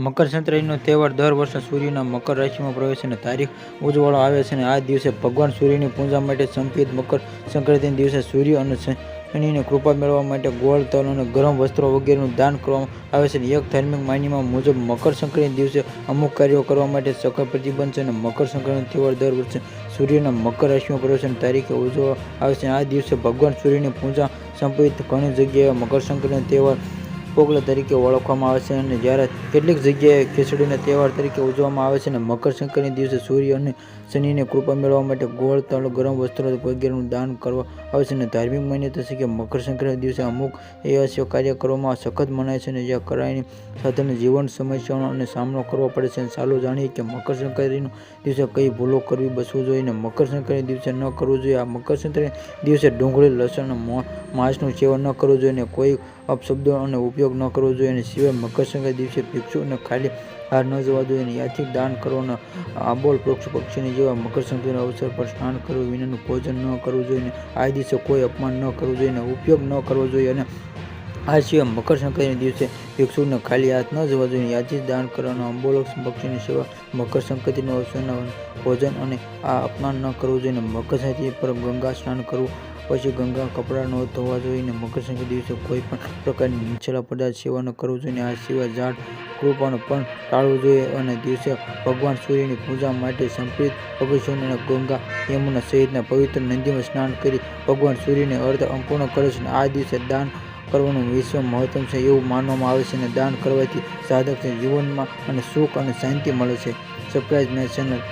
મકર સંક્રાંતિનો તહેવાર દર વર્ષે સૂર્યના મકર રાશિમાં પ્રવેશ અને તારીખ ઉજવવામાં આવે છે અને આ દિવસે ભગવાન સૂર્યની પૂજા માટે સંપિત મકર સંક્રાંતિના દિવસે સૂર્ય અને શનિને કૃપા મેળવવા માટે ગોળ, તલ અને ગરમ વસ્ત્રો વગેરેનું દાન કરવામાં આવે છે એક ધાર્મિક માન્યમાં મુજબ મકર સંક્રાંતિ દિવસે અમુક કાર્યો કરવા માટે સખત પ્રતિબંધ છે અને મકર સંક્રાંતિ તહેવાર દર વર્ષે સૂર્યના મકર રાશિમાં પ્રવેશની તારીખે ઉજવવા આવે છે. આ દિવસે ભગવાન સૂર્યની પૂજા સંપિત ઘણી જગ્યાએ મકર સંક્રાંતિ તહેવાર પોગલા તરીકે ઓળખવામાં આવે છે અને જ્યારે કેટલીક જગ્યાએ ખીચડીના તહેવાર તરીકે ઉજવવામાં આવે છે અને મકર દિવસે સૂર્ય અને શનિને કૃપા મેળવવા માટે ગોળ તળ ગરમ વસ્ત્રો વગેરેનું દાન કરવા આવે છે અને ધાર્મિક માન્યતા છે કે મકર દિવસે અમુક એવા કાર્ય કરવામાં સખત મનાય છે અને જ્યાં કરાયની સાથેની જીવન સમસ્યાઓનો અને સામનો કરવો પડે છે. અને ચાલો જાણીએ કે મકર સંક્રાંતિના દિવસે કઈ ભૂલો કરવી બસવું જોઈએ અને મકર દિવસે ન કરવું જોઈએ. આ મકર સંક્રાંતિ દિવસે ડુંગળી, લસણ અને માંસનું સેવન ન કરવું જોઈએ અને કોઈ અને ઉપયોગ ન કરવો જોઈએ અને સિવાય મકર સંક્રાંતિ દિવસે ભિક્ષુને ખાલી હાર ન જવા જોઈએ અને યાથી દાન કરવાનો આબોલ પક્ષ પક્ષીની જેવા મકર સંક્રાંતિના અવસર પર સ્નાન કરવું વિનાનું ભોજન ન કરવું જોઈએ અને આ દિવસે કોઈ અપમાન ન કરવું જોઈએ અને ઉપયોગ ન કરવો જોઈએ અને આ સિવાય મકર સંક્રાંતિના દિવસે ભિક્ષુને ખાલી હાથ ન જવા જોઈએ યાથી દાન કરવાનો અંબોલક પક્ષીની સેવા મકર સંક્રાંતિના અવસરના ભોજન અને આ અપમાન ન કરવું જોઈએ મકર સંક્રાંતિ પર ગંગા સ્નાન કરવું પછી ગંગા કપડાં ન ધોવા જોઈએ અને મકર સંક્રાંતિ દિવસે કોઈ પણ પ્રકારની નીચેલા પદાર્થ સેવન ન કરવું જોઈએ આ સિવાય ઝાડ કૃપાનું પણ ટાળવું જોઈએ અને દિવસે ભગવાન સૂર્યની પૂજા માટે સંપ્રિત પગથિયાને અને ગંગા યમુના સહિતના પવિત્ર નદીમાં સ્નાન કરી ભગવાન સૂર્યને અર્થ અપૂર્ણ કરે છે આ દિવસે દાન કરવાનું વિશ્વ મહત્તમ છે એવું માનવામાં આવે છે અને દાન કરવાથી સાધકને જીવનમાં અને સુખ અને શાંતિ મળે છે. સરપ્રાઇઝ મેં ચેનલ